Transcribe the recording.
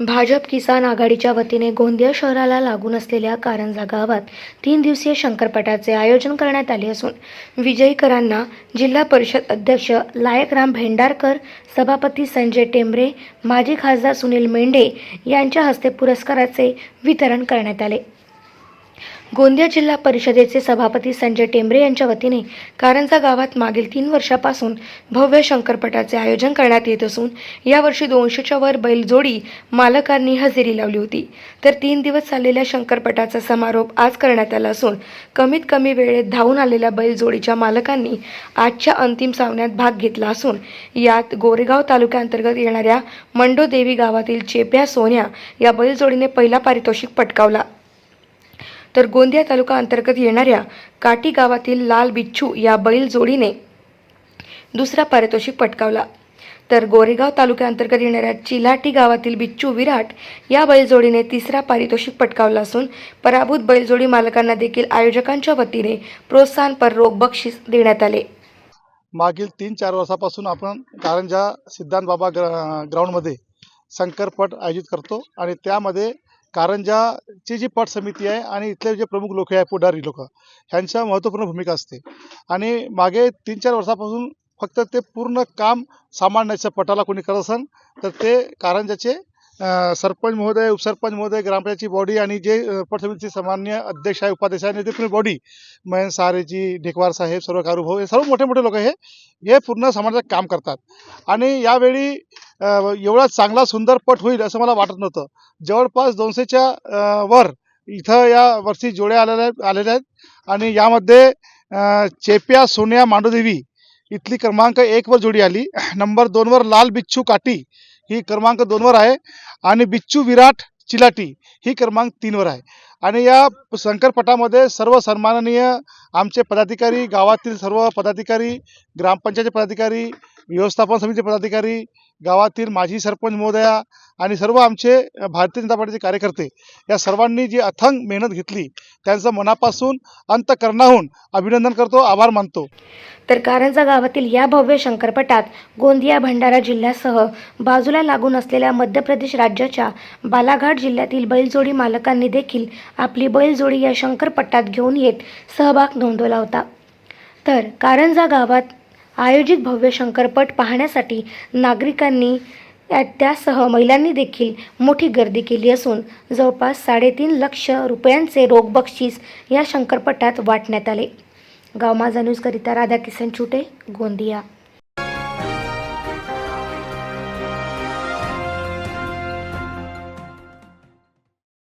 भाजप किसान आघाडीच्या वतीने गोंदिया शहराला लागून असलेल्या कारंजा गावात तीन दिवसीय शंकरपटाचे आयोजन करण्यात आले असून विजयीकरांना जिल्हा परिषद अध्यक्ष लायकराम भेंडारकर सभापती संजय टेंबरे माजी खासदार सुनील मेंढे यांच्या हस्ते पुरस्काराचे वितरण करण्यात आले. गोंदिया जिल्हा परिषदेचे सभापती संजय टेंबरे यांच्या वतीने कारंजा गावात मागील तीन वर्षापासून भव्य शंकरपटाचे आयोजन करण्यात येत असून यावर्षी दोनशेच्या वर बैलजोडी मालकांनी हजेरी लावली होती. तर तीन दिवस चाललेल्या शंकरपटाचा समारोप आज करण्यात आला असून कमीत कमी वेळेत धावून आलेल्या बैलजोडीच्या मालकांनी आजच्या अंतिम सामन्यात भाग घेतला असून यात गोरेगाव तालुक्याअंतर्गत येणाऱ्या मंडोदेवी गावातील चेप्या सोन्या या बैलजोडीने पहिला पारितोषिक पटकावला. तर गोंदिया तालुका अंतर्गत येणाऱ्या काटी गावातील लाल बिच्छू या बैल जोडीने दुसरा पारितोषिक पटकावला. तर गोरेगाव तालुक्याअंतर्गत येणाऱ्या चिलाटी गावातील बिच्छू विराट या बैलजोडीने तिसरा पारितोषिक पटकावला असून पराभूत बैलजोडी मालकांना देखील आयोजकांच्या वतीने प्रोत्साहनपर रोख बक्षीस देण्यात आले. मागील तीन चार वर्षापासून आपण कारंजा सिद्धांत बाबा ग्र ग्राउंडमध्ये शंकरपट आयोजित करतो आणि त्यामध्ये कारंजाची जी पट समिती आहे आणि इथले जे प्रमुख लोक आहे पुढारी लोक ह्यांच्या महत्त्वपूर्ण भूमिका असते. आणि मागे तीन चार वर्षापासून फक्त ते पूर्ण काम सांभाळण्याच्या पटाला कोणी करत असन तर ते कारंजाचे सरपंच महोदय उपसरपंच महोदय ग्रामपंचायतची बॉडी आणि जे पट समितीचे सामान्य अध्यक्ष आहे उपाध्यक्ष आहे ते पूर्ण बॉडी मयन सारेजी ढेकवार साहेब सर्व कारुभाऊ हे सर्व मोठे मोठे लोक हे हे पूर्ण समाजात काम करतात. आणि यावेळी एवढा चांगला सुंदर पट होईल असं मला वाटत नव्हतं. जवळपास दोनशेच्या वर इथं या वर्षी जोड्या आलेल्या आलेल्या आहेत. आणि यामध्ये चेप्या सोन्या मांडोदेवी इथली क्रमांक एकवर जोडी आली. नंबर दोनवर लाल बिच्छू काटी ही क्रमांक दोनवर आहे. आणि बिच्छू विराट चिलाटी ही क्रमांक तीनवर आहे. आणि या शंकरपटामध्ये सर्व सन्माननीय आमचे पदाधिकारी गावातील सर्व पदाधिकारी ग्रामपंचायतचे पदाधिकारी व्यवस्थापन समिती पदाधिकारी गावातील माजी सरपंच महोदया आणि सर्व आमचे भारतीय जनता पार्टीचे कार्यकर्ते या सर्वांनी जी अथंग मेहनत घेतली त्यांचं मनापासून अंतकरणाहून अभिनंदन करतो आभार मानतो. तर कारंजा गावातील या भव्य शंकरपटात गोंदिया भंडारा जिल्ह्यासह बाजूला लागून असलेल्या मध्य प्रदेश राज्याच्या बालाघाट जिल्ह्यातील बैलजोडी मालकांनी देखील आपली बैलजोडी या शंकरपटात घेऊन येत सहभाग नोंदवला होता. तर कारंजा गावात आयोजित भव्य शंकरपट पाहण्यासाठी नागरिकांनी त्यासह महिलांनी देखील मोठी गर्दी केली असून जवळपास साडेतीन लक्ष रुपयांचे रोख बक्षीस या शंकरपटात वाटण्यात आले. गाव माझा न्यूजकरिता राधाकिसन छुटे गोंदिया.